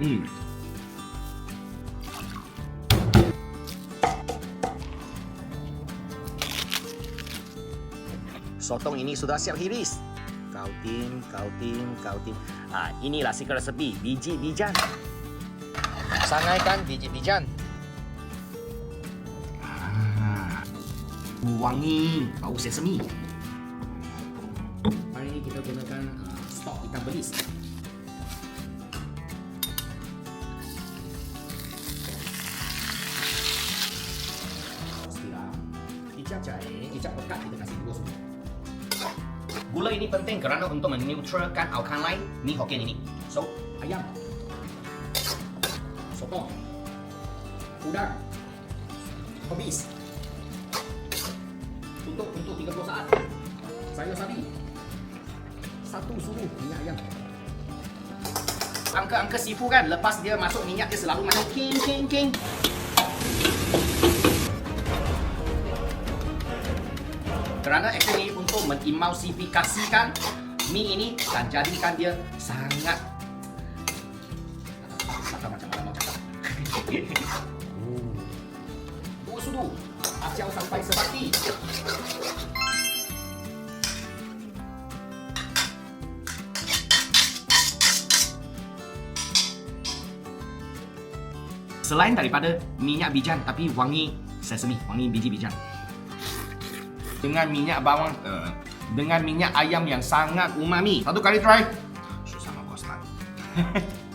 Hmm. Sotong ini sudah siap hiris. Kau tim, kau tim, kau tim. Ah, inilah secret resepi biji bijan. Sangaikan biji bijan. Ah, wangi, bau sesame. Hari ini kita gunakan uh, stok ikan belis. Kicap jahe, kicap pekat kita kasih dua sudu. Gula ini penting kerana untuk meneutralkan alkan lain ni Hokkien ini. So, ayam. Sotong. Udang. Habis. Tutup untuk 30 saat. Sayur sapi. Satu sudu minyak ayam. Angka-angka sifu kan, lepas dia masuk minyak dia selalu macam king king king. Kerana action ini untuk mengimulsifikasikan mie ini dan jadikan dia sangat macam mana mau cakap. Oh. Dua sudu. Sampai sebati. Selain daripada minyak bijan tapi wangi sesame, wangi biji bijan. Dengan minyak bawang, uh, dengan minyak ayam yang sangat umami. Satu kali try. Susah mau kostan.